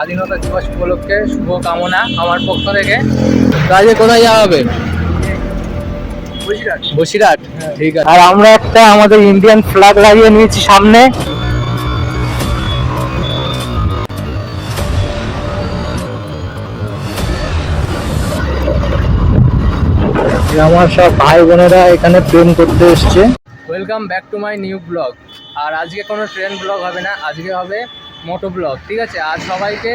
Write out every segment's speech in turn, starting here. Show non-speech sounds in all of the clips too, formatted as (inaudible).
স্বাধীনতা দিবস উপলক্ষে শুভকামনা আমার পক্ষ থেকে। আজকে কোথায় যাওয়া হবে? বসিরহাট। ঠিক আছে। আর আমরা একটা আমাদের ইন্ডিয়ান ফ্ল্যাগ লাগিয়ে নিয়েছি সামনে। আমার সব ভাই বোনেরা এখানে প্রেম করতে এসছে। Welcome back to my new blog আর আজকে কোনো ট্রেন ব্লগ হবে না। আজকে হবে মোটো ব্লগ ঠিক আছে? আর সবাইকে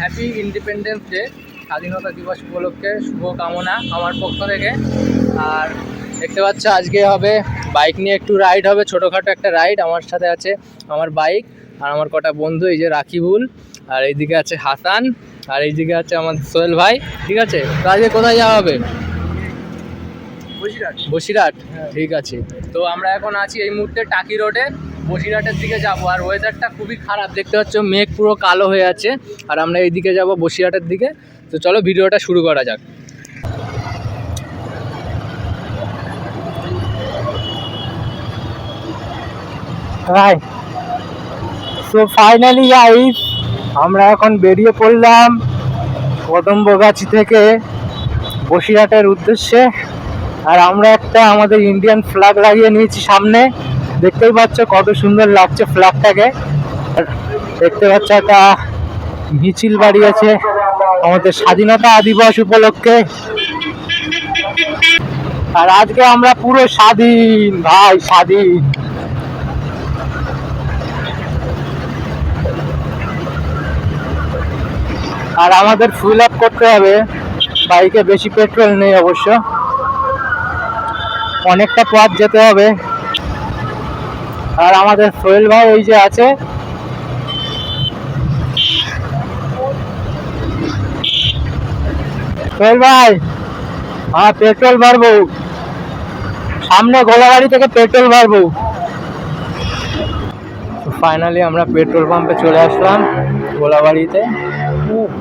হ্যাপি ইন্ডিপেন্ডেন্স ডে স্বাধীনতা দিবস উপলক্ষে শুভকামনা আমার পক্ষ থেকে। আর দেখতে পাচ্ছ আজকে হবে বাইক নিয়ে একটু রাইড হবে ছোটোখাটো একটা রাইড আমার সাথে আছে আমার বাইক আর আমার কটা বন্ধু এই যে রাকিবুল আর এইদিকে আছে হাসান আর এইদিকে আছে আমার সোহেল ভাই ঠিক আছে? তো আজকে কোথায় যাওয়া হবে? বসিরাট বসিরহাট ঠিক আছে। তো আমরা এখন আছি এই মুহূর্তে টাকি রোডে। বসিরহাটের দিকে যাব। আর ওয়েদারটা খুবই খারাপ। দেখতে পাচ্ছ মেঘ পুরো কালো হয়ে আছে। আর আমরা এইদিকে যাব বসিরহাটের দিকে। তো চলো ভিডিওটা শুরু করা যাক। সো ফাইনালি গাইস আমরা এখন বেরিয়ে পড়লাম কদম্বগাছি থেকে বসিরহাটের উদ্দেশ্যে। আর আমরা একটা আমাদের ইন্ডিয়ান ফ্ল্যাগ লাগিয়ে নিয়েছি সামনে। দেখতেই পাচ্ছ কত সুন্দর লাগছে ফ্ল্যাগটাকে দেখতে পাচ্ছ একটা মিছিল বাড়িয়েছে আমাদের স্বাধীনতা দিবস উপলক্ষে। আর আজকে আমরা পুরো স্বাধীন, ভাই, স্বাধীন। আর আমাদের ফুল আপ করতে হবে, বাইকে বেশি পেট্রোল নেই অবশ্য। অনেকটা পথ যেতে হবে। আর আমাদের সোহেল ভাই ওই যে আছে। সোহেল ভাই হ্যাঁ পেট্রোল ভরবো। সামনে গোলাবাড়ি থেকে পেট্রোল ভরবো। ফাইনালি আমরা পেট্রোল পাম্পে চলে আসলাম গোলাবাড়িতে।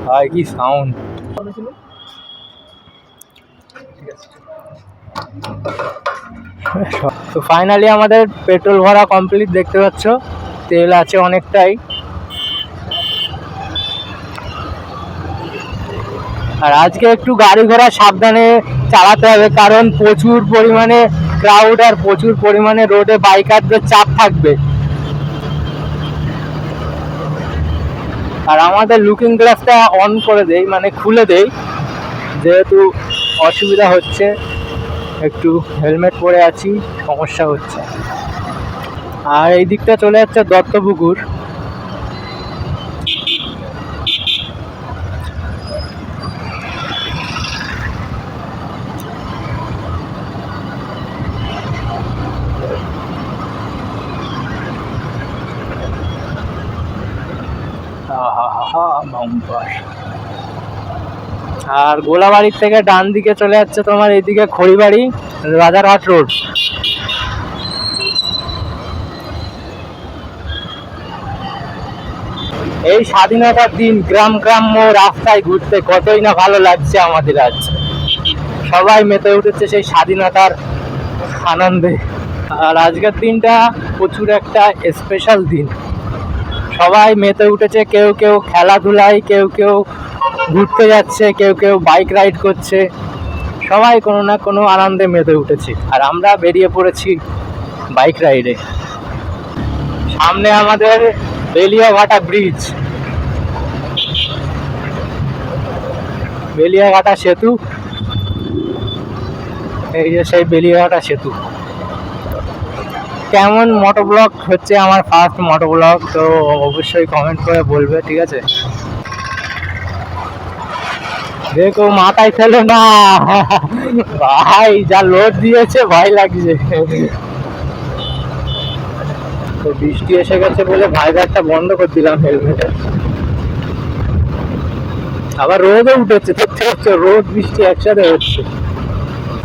ভাই, কি সাউন্ড তো ফাইনালি আমাদের পেট্রোল ভরা কমপ্লিট দেখতে পাচ্ছ। তেল আছে অনেকটাই। আর আজকে একটু গাড়ি ঘোড়া সাবধানে চালাতে হবে, কারণ প্রচুর পরিমাণে ক্রাউড আর প্রচুর পরিমাণে রোডে বাইকারদের চাপ থাকবে। আর আমাদের লুকিং গ্লাসটা অন করে দেই মানে খুলে দেই, যেহেতু অসুবিধা হচ্ছে। একটু হেলমেট পরে আছি সমস্যা হচ্ছে আর এই দিকটা চলে যাচ্ছে দত্তপুকুর। আর গোলাবাড়ির থেকে ডান দিকে চলে যাচ্ছে তোমার, এইদিকে খড়িবাড়ি, রাজারহাট রোড। এই স্বাধীনতার দিন গ্রাম গ্রাম্য রাস্তায় ঘুরতে কতই না ভালো লাগছে আমাদের আজ। সবাই মেতে উঠেছে সেই স্বাধীনতার আনন্দে। আর আজকের দিনটা প্রচুর একটা স্পেশাল দিন। সবাই মেতে উঠেছে, কেউ কেউ খেলাধুলায়, কেউ কেউ ঘুরতে যাচ্ছে, কেউ কেউ বাইক রাইড করছে। সবাই কোনো না কোনো আনন্দে মেতে উঠেছে। আর আমরা বেরিয়ে পড়েছি বাইক রাইডে সামনে আমাদের বেলিয়াঘাটা ব্রিজ বেলিয়াঘাটা সেতু। এই যে সেই বেলিয়াঘাটা সেতু। কেমন মোটো ব্লগ হচ্ছে আমার ফার্স্ট মোটো ব্লগ তো অবশ্যই কমেন্ট করে বলবে, ঠিক আছে? দেখো মাথায় ফেলো না। ভাই, যা লোড দিয়েছে, ভয় লাগছে। তো বৃষ্টি এসে গেছে বলে ভাইজারটা বন্ধ করে দিলাম হেলমেটে আবার রোদও উঠেছে দেখতে পাচ্ছ রোদ, বৃষ্টি একসাথে হচ্ছে।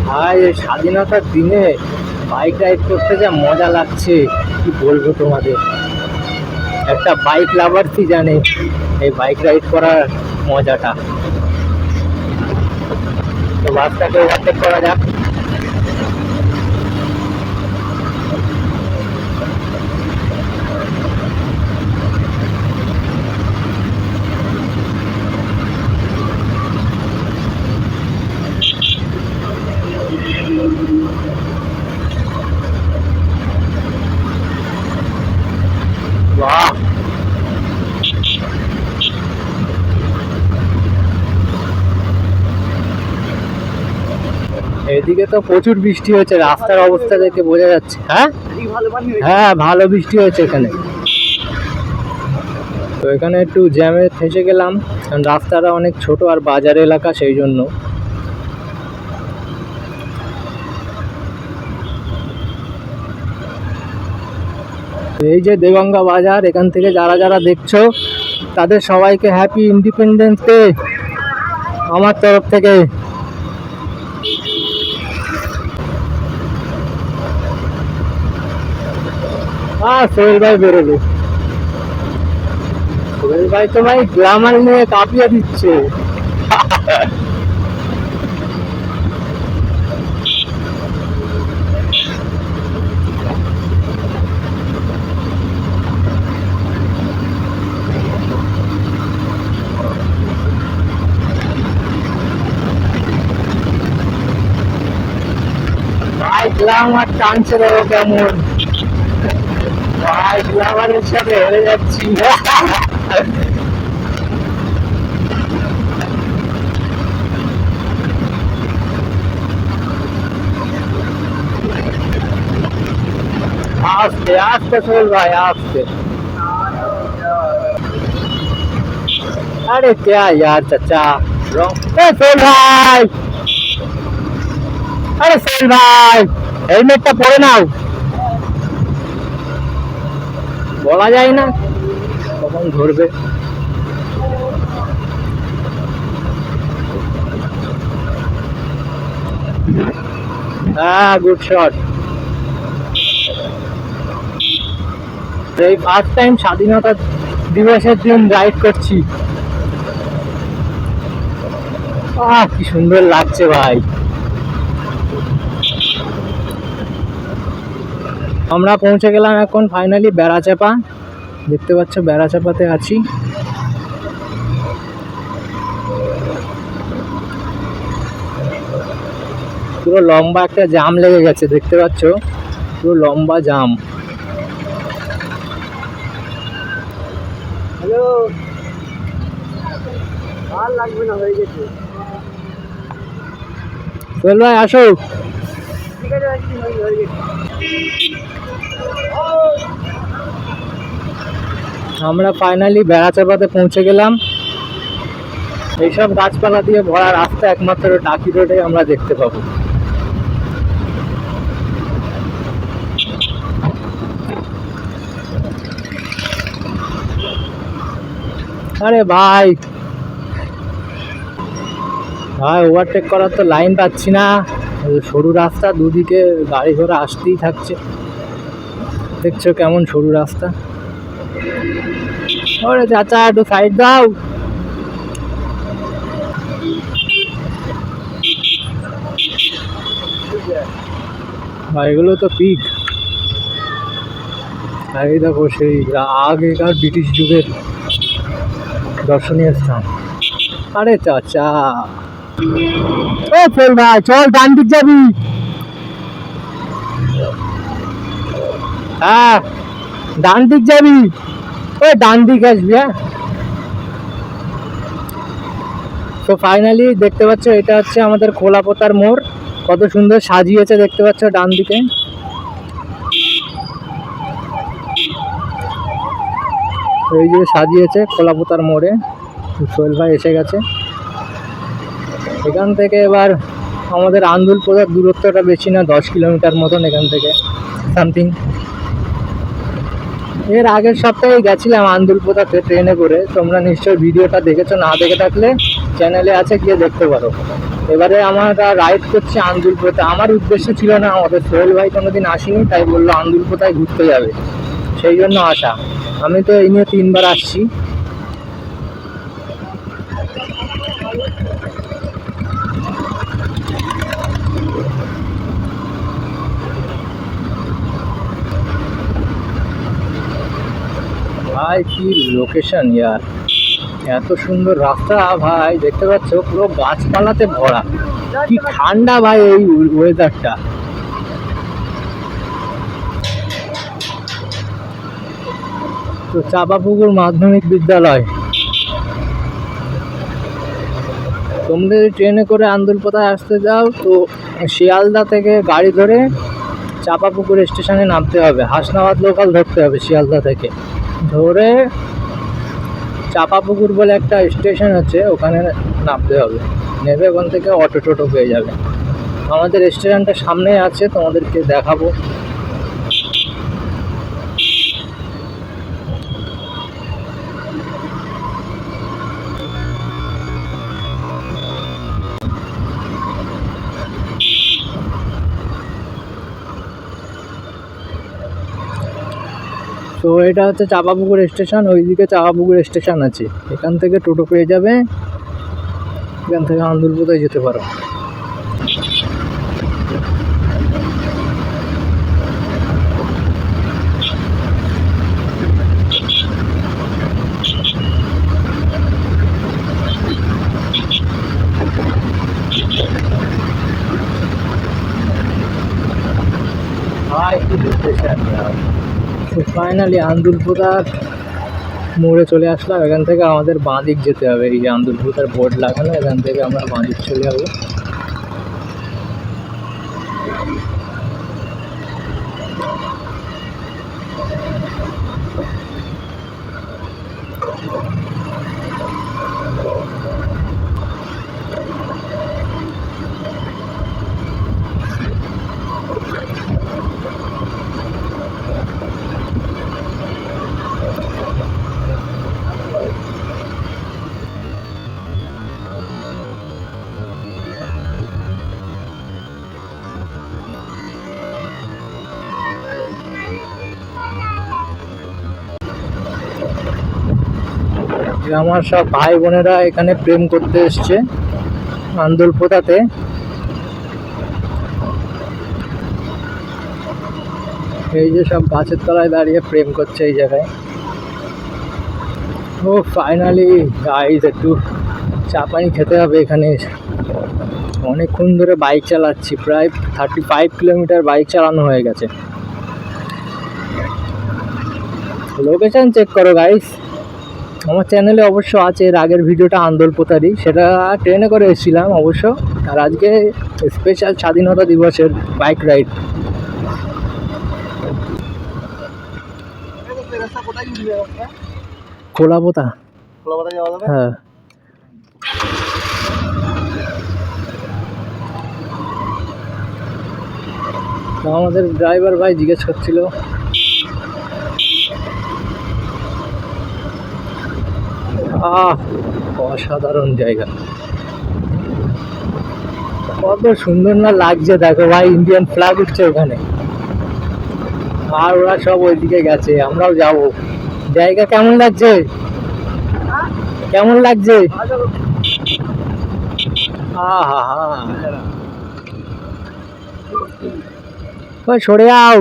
ভাই, এই স্বাধীনতার দিনে বাইক রাইড করতে যা মজা লাগছে, কি বলব তোমাদের? একটা বাইক লাভারই জানে, এই বাইক রাইড করার মজাটা? তো বাসটাকে ওভারটেক করা যাক এদিকে তো প্রচুর বৃষ্টি হয়েছে, রাস্তার অবস্থা দেখে বোঝা যাচ্ছে। হ্যাঁ? হ্যাঁ ভালো বৃষ্টি হয়েছে এখানে। তো এখানে একটু জ্যামে ফেসে গেলাম, কারণ রাস্তাটা অনেক ছোট আর বাজার এলাকা, সেই জন্য। এই যে দেগঙ্গা বাজার, এখান থেকে যারা যারা দেখছ, তাদের সবাইকে হ্যাপি ইন্ডিপেন্ডেন্স ডে আমার তরফ থেকে। হ্যাঁ সোহেল ভাই বেরোলো। সোহেল ভাই তো ভাই গ্রামার নিয়ে কাঁপিয়ে দিচ্ছে। গ্লামার টানছে কেমন? ভাই গ্লামারের সাথে হেরে যাচ্ছি আস্তে আস্তে চল ভাই আস্তে अरे क्या यार चाचा रॉन्ग ए सोल ভাই আরে সোল ভাই হেলমেটটা পরে নাও বলা যায় না, কখন ধরবে? হ্যাঁ গুড শট এই ফার্স্ট টাইম স্বাধীনতা দিবসের দিন রাইড করছি। আহ, কি সুন্দর লাগছে ভাই। আমরা পৌঁছে গেলাম এখন ফাইনালি বেড়াচাপা। দেখতে পাচ্ছ বেড়াচাপাতে আছি। পুরো লম্বা একটা জাম লেগে গেছে দেখতে পাচ্ছ? পুরো লম্বা জাম। হ্যালো আর লাগবে না হয়ে গেছে। সোহেল ভাই আসো। ঠিক আছে হয়ে গেছে। আমরা ফাইনালি বেড়াচাপাতে পৌঁছে গেলাম। এইসব গাছপালা দিয়ে ভরা রাস্তা একমাত্র টাকি রোডে আমরা দেখতে পাবো। আরে ভাই! ভাই ওভারটেক করার তো লাইন পাচ্ছি না। সরু রাস্তা, দুদিকে গাড়ি ঘোড়া আসতেই থাকছে। দেখছ কেমন সরু রাস্তা? ওরে চাচা, একটু সাইড দাও। এগুলো তো পিক আর এই দেখো সেই আগেকার ব্রিটিশ যুগের দর্শনীয় স্থান। আরে চাচা। ও ফেল ভাই, চল ডান দিক যাবি। হ্যাঁ ডান দিক যাবি? ওই ডান দিক আসবি হ্যাঁ? তো ফাইনালি দেখতে পাচ্ছ, এটা হচ্ছে আমাদের খোলাপোতার মোড়। কত সুন্দর সাজিয়েছে, দেখতে পাচ্ছ ডান দিকে। এই যে সাজিয়েছে খোলাপোতার মোড়ে। সোহেল ভাই এসে গেছে। এখান থেকে এবার আমাদের আন্দুল পোদার দূরত্বটা বেশি না, দশ কিলোমিটার মতন এখান থেকে সামথিং এর আগের সপ্তাহে গেছিলাম আন্দুলপোতাতে ট্রেনে করে। তোমরা নিশ্চয়ই ভিডিওটা দেখেছ, না দেখে থাকলে চ্যানেলে আছে, গিয়ে দেখতে পারো। এবারে আমরা রাইড করছি আন্দুলপোতা। আমার উদ্দেশ্য ছিল না, আমাদের সোহেল ভাই কোনোদিন আসেনি, তাই বলল আন্দুলপোতায় ঘুরতে যাবে। সেই জন্য আসা। আমি তো এই নিয়ে তিনবার আসছি। ভাই, কি লোকেশন ইয়ার? এত সুন্দর রাস্তা ভাই, দেখতে পাচ্ছ, পুরো গাছপালাতে ভরা। কি ঠান্ডা ভাই এই ওয়েদারটা তো চাপাপুকুর মাধ্যমিক বিদ্যালয়। তোমরা যদি ট্রেনে করে আন্দুলপোতায় আসতে যাও, তো শিয়ালদা থেকে গাড়ি ধরে চাপাপুকুর স্টেশনে নামতে হবে। হাসনাবাদ লোকাল ধরতে হবে শিয়ালদা থেকে। ধরে চাপাপুকুর বলে একটা স্টেশন আছে, ওখানে নামতে হবে। নেবে ওখান থেকে অটো টোটো পেয়ে যাবে। আমাদের রেস্টুরেন্টটা সামনে আছে, তোমাদেরকে দেখাবো। তো এটা হচ্ছে চাপাপুকুর স্টেশন, ওইদিকে চাপাপুকুর স্টেশন আছে। এখান থেকে টোটো পেয়ে যাবে। এখান থেকে আন্দুলপোতায় যেতে পারো তো ফাইনালি আন্দুলপুরার মোড়ে চলে আসলাম। এখান থেকে আমাদের বাঁ দিক যেতে হবে। এই যে আন্দুলপুরার বোর্ড লাগানো, এখান থেকে আমরা বাঁ দিক চলে যাব। আমার সব ভাই বোনেরা এখানে প্রেম করতে এসছে আন্দুলপোতাতে। এই যে সব গাছের তলায় দাঁড়িয়ে প্রেম করছে এই জায়গায়। ও ফাইনালি গাইজ একটু চা পানি খেতে হবে এখানে। অনেকক্ষণ ধরে বাইক চালাচ্ছি, প্রায় থার্টি ফাইভ কিলোমিটার বাইক চালানো হয়ে গেছে। লোকেশন চেক করো গাইস আমার চ্যানেলে অবশ্য আছে এর আগের ভিডিওটা আন্দোলপোতারি সেটা ট্রেনে করে এসেছিলাম অবশ্য। আর আজকে স্পেশাল স্বাধীনতা দিবসের বাইক রাইড খোলাপোতা হ্যাঁ। আমাদের ড্রাইভার ভাই জিজ্ঞেস করছিল আহ, অসাধারণ জায়গা। কত সুন্দর না লাগছে, দেখো ভাই ইন্ডিয়ান ফ্ল্যাগ উঠছে ওখানে। আর ওরা সব ওইদিকে গেছে, আমরাও যাব। জায়গা কেমন লাগছে? কেমন লাগছে? আহা হা ওই সরে যাও।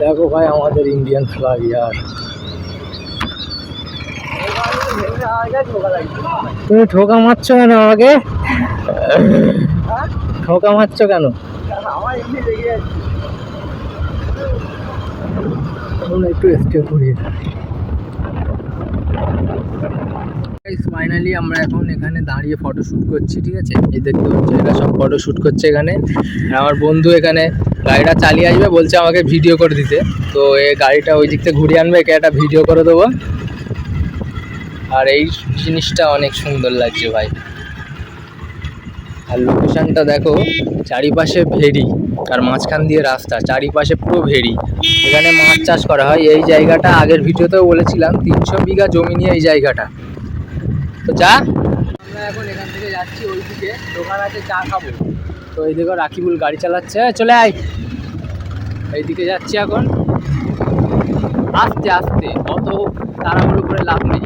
দেখো ভাই, আমাদের ইন্ডিয়ান ফ্ল্যাগ ইয়ার। তুমি ঠোকা মারছো কেন আমাকে? ঠোকা মারছো কেন? একটু স্টে করি ফাইনালি আমরা এখন এখানে দাঁড়িয়ে ফটো শ্যুট করছি, ঠিক আছে? এই দেখতে পাচ্ছ, এরা সব ফটো শ্যুট করছে এখানে। আমার বন্ধু এখানে গাড়িটা চালিয়ে আসবে, বলছে আমাকে ভিডিও করে দিতে। তো এই গাড়িটা ওই দিক থেকে ঘুরিয়ে আনবে একে একটা ভিডিও করে দেবো। আর এই জিনিসটা অনেক সুন্দর লাগছে ভাই। আর লোকেশনটা দেখো, চারিপাশে ভেরি, আর মাঝখান দিয়ে রাস্তা, চারিপাশে পুরো ভেরি। এখানে মাছ চাষ করা হয়, এই জায়গাটা আগের ভিডিওতেও বলেছিলাম, তিনশো বিঘা জমি নিয়ে এই জায়গাটা। তো চা আমরা এখন এখান থেকে যাচ্ছি ওই দিকে। আছে, চা খাব। তো এইদিকে রাকিবুল গাড়ি চালাচ্ছে। চলে আয়। এইদিকে যাচ্ছি এখন। আস্তে আস্তে। অত তাড়াহুড়ো করে লাভ নেই।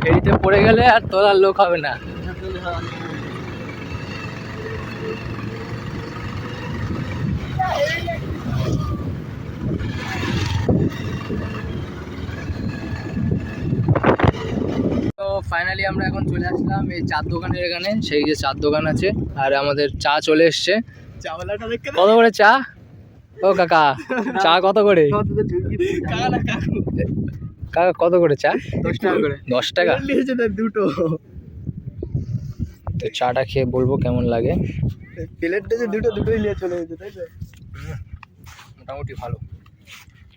ফেরিতে পড়ে গেলে আর তোলার লোক হবে না। তো ফাইনালি আমরা এখন চলে আসলাম এই চার দোকানের এখানে সেই যে চার দোকান আছে আর আমাদের চা চলে এসছে। কত করে চা? ও কাকা চা কত করে? (laughs) কাকা কত করে চা? দশ টাকা করে। দশ টাকা? দুটো। তো চাটা খেয়ে বলব কেমন লাগে। প্লেটটা যে দুটো দুটোই নিয়ে চলে যেতে তাই তো? মোটামুটি ভালো।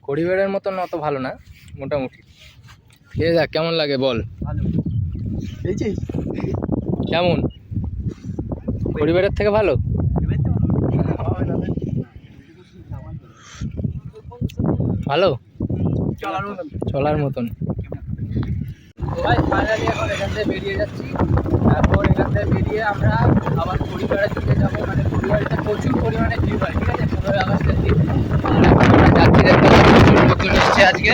পরিবারের মতন অত ভালো না মোটামুটি। দেখ কেমন লাগে বল? কেমন? পরিবারের থেকে ভালো? ভালো? চলার মতন। ভাই ফাইনালি এখন এখান থেকে বেরিয়ে যাচ্ছি। তারপর এখান থেকে বেরিয়ে আমরা আবার পরিবারের দিকে যাব। মানে পরিবারেতে প্রচুর পরিমাণে ভিড় হয় ঠিক আছে? পনেরোই আগস্টের দিন। আর যাচ্ছি দেখতে প্রচুর লোকজন এসছে আজকে।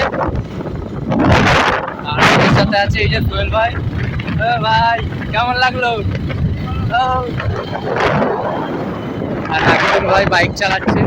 সাথে আছে এই যে সোহেল ভাই। ভাই কেমন লাগল? আর নাকিবুল ভাই বাইক চালাচ্ছে।